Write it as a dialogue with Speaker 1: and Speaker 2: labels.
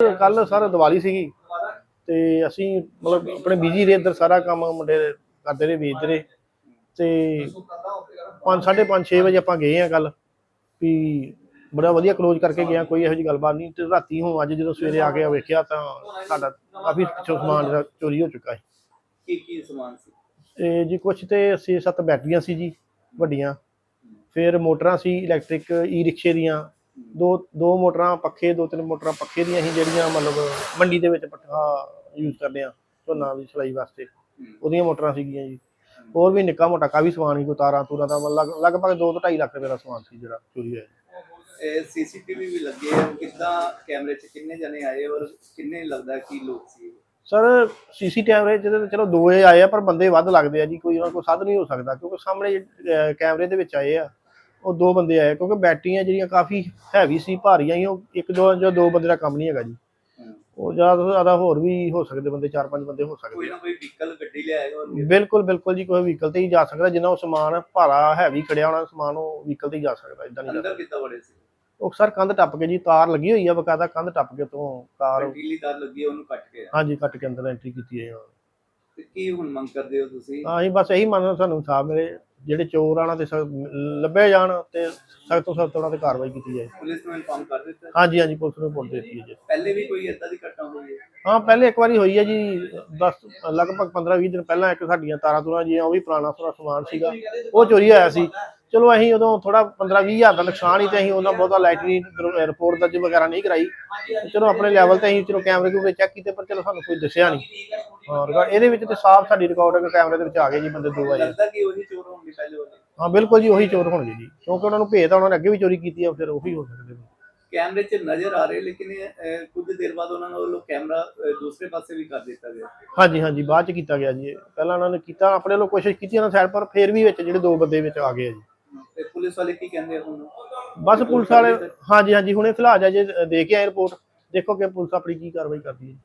Speaker 1: ਕੱਲ ਸਰ ਦੀਵਾਲੀ ਸੀਗੀ ਤੇ ਅਸੀਂ ਮਤਲਬ ਆਪਣੇ ਬਿਜ਼ੀ ਰਹੇ ਇੱਧਰ ਸਾਰਾ ਕੰਮ ਮੁੰਡੇ ਕਰਦੇ ਰਹੇ ਵੇਚਦੇ ਰਹੇ। ਤੇ 5 5:30 6 ਵਜੇ ਆਪਾਂ ਗਏ ਆ ਕੱਲ ਵੀ ਬੜਾ ਵਧੀਆ ਕਲੋਜ਼ ਕਰਕੇ ਗਏ ਆ ਕੋਈ ਇਹੋ ਜਿਹੀ ਗੱਲਬਾਤ ਨਹੀਂ। ਤੇ ਰਾਤੀ ਹੁਣ ਅੱਜ ਜਦੋਂ ਸਵੇਰੇ ਆ ਕੇ ਵੇਖਿਆ ਤਾਂ ਸਾਡਾ ਕਾਫੀ ਪਿੱਛੋਂ ਸਮਾਨ ਜਿਹੜਾ ਚੋਰੀ ਹੋ ਚੁੱਕਾ ਹੈ
Speaker 2: ਕੀ ਕੀ ਸਮਾਨ ਸੀ?
Speaker 1: ਤੇ ਜੀ ਕੁਛ ਤੇ 6-7 ਬੈਟਰੀਆਂ ਸੀ ਜੀ ਵੱਡੀਆਂ। ਫਿਰ ਮੋਟਰਾਂ ਸੀ ਇਲੈਕਟ੍ਰਿਕ ਈ ਰਿਕਸ਼ੇ ਦੀਆਂ। ਦੋ ਦੋ ਮੋਟਰਾਂ ਪੱਖੇ ਦੋ ਤਿੰਨ ਮੋਟਰਾਂ ਪੱਖੇ ਦੀਆਂ ਸੀ ਜਿਹੜੀਆਂ ਮਤਲਬ ਮੰਡੀ ਦੇ ਵਿੱਚ ਪੱਠਾ ਯੂਜ਼ ਕਰਦੇ ਆ ਝੋਨਾ ਦੀ ਸਲਾਈ ਵਾਸਤੇ। ਉਹਦੀਆਂ ਮੋਟਰਾਂ ਸੀਗੀਆਂ ਜੀ। ਹੋਰ ਵੀ ਨਿੱਕਾ ਮੋਟਾ ਕਾਫੀ ਸਮਾਨ ਸੀ ਕੋਈ ਤਾਰਾਂ ਤੂਰਾਂ ਦਾ ਲਗ- ਲਗਭਗ 2 ਤੋਂ 2.5 ਲੱਖ ਰੁਪਏ ਦਾ ਸਮਾਨ ਸੀ ਜਿਹੜਾ ਚੋਰੀ ਹੋਇਆ
Speaker 2: ਇਹ ਸੀਸੀਟੀਵੀ ਵੀ ਲੱਗੇ ਆ ਕਿੱਦਾਂ ਕੈਮਰੇ 'ਚ ਕਿੰਨੇ ਜਣੇ ਆਏ ਔਰ ਕਿੰਨੇ ਲੱਗਦਾ ਕੀ ਲੋਕ ਸੀ?
Speaker 1: ਸਰ ਸੀਸੀ ਕੈਮਰੇ ਜਿਹਦੇ ਤੇ ਚਲੋ ਦੋ ਆਏ ਆ ਪਰ ਬੰਦੇ ਵੱਧ ਲੱਗਦੇ ਆ ਜੀ ਕੋਈ ਉਹਨਾਂ ਕੋਲ ਸਾਧ ਨਹੀਂ ਹੋ ਸਕਦਾ ਕਿਉਂਕਿ ਸਾਹਮਣੇ ਅਹ, ਕੈਮਰੇ ਦੇ ਵਿੱਚ ਆਏ ਆ। ਉਹ ਦੋ ਬੰਦੇ ਆਏ ਕਿਉਂਕਿ ਬੈਟਰੀਆਂ ਜਿਹੜੀਆਂ ਕਾਫੀ ਹੈਵੀ ਸੀ ਭਾਰੀਆਂ ਸੀ ਉਹ ਇੱਕ ਦੋ ਜਾਂ ਦੋ ਬੰਦੇ ਦਾ ਕੰਮ ਨਹੀਂ ਹੈਗਾ ਜੀ। ਉਹ ਜ਼ਿਆਦਾ ਤੋਂ ਜ਼ਿਆਦਾ ਹੋਰ ਵੀ ਹੋ ਸਕਦੇ ਬੰਦੇ ਚਾਰ ਪੰਜ ਬੰਦੇ ਹੋ ਸਕਦੇ।
Speaker 2: ਕੋਈ ਨਾ ਕੋਈ ਵਹੀਕਲ ਗੱਡੀ ਲਿਆਏਗਾ
Speaker 1: ਬਿਲਕੁਲ ਬਿਲਕੁਲ ਜੀ ਕੋਈ ਵਹੀਕਲ ਤੇ ਹੀ ਜਾ ਸਕਦਾ ਜਿੰਨਾ ਉਹ ਸਮਾਨ ਭਾਰਾ ਹੈਵੀ ਖੜਿਆ ਹੋਣਾ ਸਮਾਨ ਉਹ ਵਹੀਕਲ ਤੇ ਹੀ ਜਾ ਸਕਦਾ ਇਦਾਂ ਨਹੀਂ ਜਾ
Speaker 2: ਅੰਦਰ ਕਿੱਦਾਂ ਵੜੇ ਸੀ?
Speaker 1: ਉਹ ਸਰ ਕੰਧ ਟੱਪ ਕੇ ਜੀ ਤਾਰ ਲੱਗੀ ਹੋਈ ਆ ਬਕਾਇਦਾ ਕੰਧ ਟੱਪ ਕੇ ਤੋਂ ਕਾਰ
Speaker 2: ਢੀਲੀ ਤਾਰ ਲੱਗੀ ਹੈ, ਉਹਨੂੰ ਕੱਟ ਕੇ। ਆ।
Speaker 1: ਹਾਂਜੀ ਕੱਟ ਕੇ ਅੰਦਰ ਐਂਟਰੀ ਕੀਤੀ ਹੈ
Speaker 2: ਤੇ ਕੀ ਹੁਣ ਮੰਗ ਕਰਦੇ ਹੋ ਤੁਸੀਂ?
Speaker 1: ਹਾਂ ਅਸੀਂ ਬਸ ਇਹੀ ਮੰਨਦੇ ਸਾਨੂੰ ਇਨਸਾਫ ਮਿਲੇ। ਜਿਹੜੇ ਚੋਰ ਆਣਾ ਤੇ ਲੱਭੇ ਜਾਣ ਤੇ ਸਖਤ ਤੋਂ ਸਖਤ ਉਹਨਾਂ ਤੇ ਕਾਰਵਾਈ ਕੀਤੀ ਜਾਏ।
Speaker 2: ਪੁਲਿਸ ਨੂੰ ਇਨਫਾਰਮ ਕਰ ਦਿੱਤਾ
Speaker 1: ਹਾਂਜੀ ਹਾਂਜੀ ਪੁਲਿਸ ਨੂੰ ਰਿਪੋਰਟ ਦਿੱਤੀ ਹੈ ਜੀ।
Speaker 2: ਪਹਿਲੇ ਵੀ ਕੋਈ ਏਦਾਂ ਦੀ ਘਟਨਾ ਹੋਈ ਹੈ?
Speaker 1: ਹਾਂ ਪਹਿਲੇ ਇੱਕ ਵਾਰੀ ਹੋਈ ਹੈ ਜੀ 10 ਲਗਭਗ 15 20 ਦਿਨ ਪਹਿਲਾਂ ਇੱਕ ਸਾਡੀਆਂ ਤਾਰਾਂ ਤੁਰਾਂ ਜੀਆਂ ਉਹ ਵੀ ਪੁਰਾਣਾ ਸਾਰਾ ਸਮਾਨ ਸੀਗਾ। ਉਹ ਚੋਰੀ ਹੋਇਆ ਸੀ। ਚਲੋ ਅਸੀਂ ਉਦੋਂ ਥੋੜਾ 15 20 ਹਜ਼ਾਰ ਦਾ ਨੁਕਸਾਨ ਹੀ ਤੇ ਅਸੀਂ ਉਹਨਾਂ ਬਹੁਤਾ ਲਾਈਟਰੀ ਰਿਪੋਰਟ ਦਰਜ ਵਗੈਰਾ ਨਹੀਂ ਕਰਾਈ। ਚਲੋ ਆਪਣੇ ਲੈਵਲ ਤੇ ਅਸੀਂ ਚਲੋ ਕੈਮਰੇ ਕੂਮਰੇ ਚੈੱਕ ਕੀਤੇ ਪਰ ਚਲੋ ਸਾਨੂੰ ਕੋਈ ਦੱਸਿਆ ਨਹੀਂ। ਹਾਂ ਰਿਕਾਰਡ ਇਹਦੇ ਵਿੱਚ ਤੇ ਸਾਫ਼ ਸਾਡੀ ਰਿਕਾਰਡਿੰਗ ਕੈਮਰੇ ਦੇ ਵਿੱਚ ਆ ਗਏ ਜੀ ਬੰਦੇ ਦੋ ਆਏ।
Speaker 2: ਕਿ ਉਹੀ ਚੋਰ ਹੋਣਗੇ ਪਹਿਲੇ ਵਾਲੇ।
Speaker 1: ਹਾਂ ਬਿਲਕੁਲ ਜੀ ਉਹੀ ਚੋਰ ਹੋਣਗੇ ਜੀ। ਕਿਉਂਕਿ ਉਹਨਾਂ ਨੂੰ ਆ ਉਹਨਾਂ ਨੇ ਅੱਗੇ ਵੀ ਚੋਰੀ ਕੀਤੀ ਆ ਫਿਰ ਉਹੀ ਹੋ ਸਕਦੇ ਨੇ।
Speaker 2: ਕੈਮਰੇ 'ਚ ਨਜ਼ਰ ਆ ਰਹੇ ਲੇਕਿਨ ਕੁਝ ਦੇਰ ਬਾਅਦ ਉਹਨਾਂ ਨੇ ਉਹ ਕੈਮਰਾ ਦੂਸਰੇ ਪਾਸੇ ਵੀ ਕਰ ਦਿੱਤਾ ਗਿਆ।
Speaker 1: ਹਾਂਜੀ ਹਾਂਜੀ ਬਾਅਦ ਚ ਕੀਤਾ ਗਿਆ ਜੀ। ਪਹਿਲਾਂ ਉਹਨਾਂ ਨੇ ਕੀਤਾ ਆਪਣੇ ਵੱਲੋਂ ਕੋਸ਼ਿਸ਼ ਕੀਤੀ ਉਹਨਾਂ ਸਾਈਡ ਪਰ ਫਿਰ ਵੀ ਵਿੱਚ ਜਿਹੜੇ ਦੋ ਬੰਦੇ ਵਿੱਚ ਆ ਗਏ ਜੀ।
Speaker 2: ਪੁਲਿਸ ਵਾਲੇ ਕੀ ਕਹਿੰਦੇ ਆ ਹੁਣ
Speaker 1: ਬਸ ਪੁਲਿਸ ਵਾਲੇ ਹਾਂਜੀ ਹਾਂਜੀ ਹੁਣੇ ਫਿਲਹਾਲ ਜੇ ਦੇ ਕੇ ਆਏ ਰਿਪੋਰਟ ਦੇਖੋ ਕਿ ਪੁਲਿਸ ਆਪਣੀ ਕੀ ਕਾਰਵਾਈ ਕਰਦੀ ਹੈ।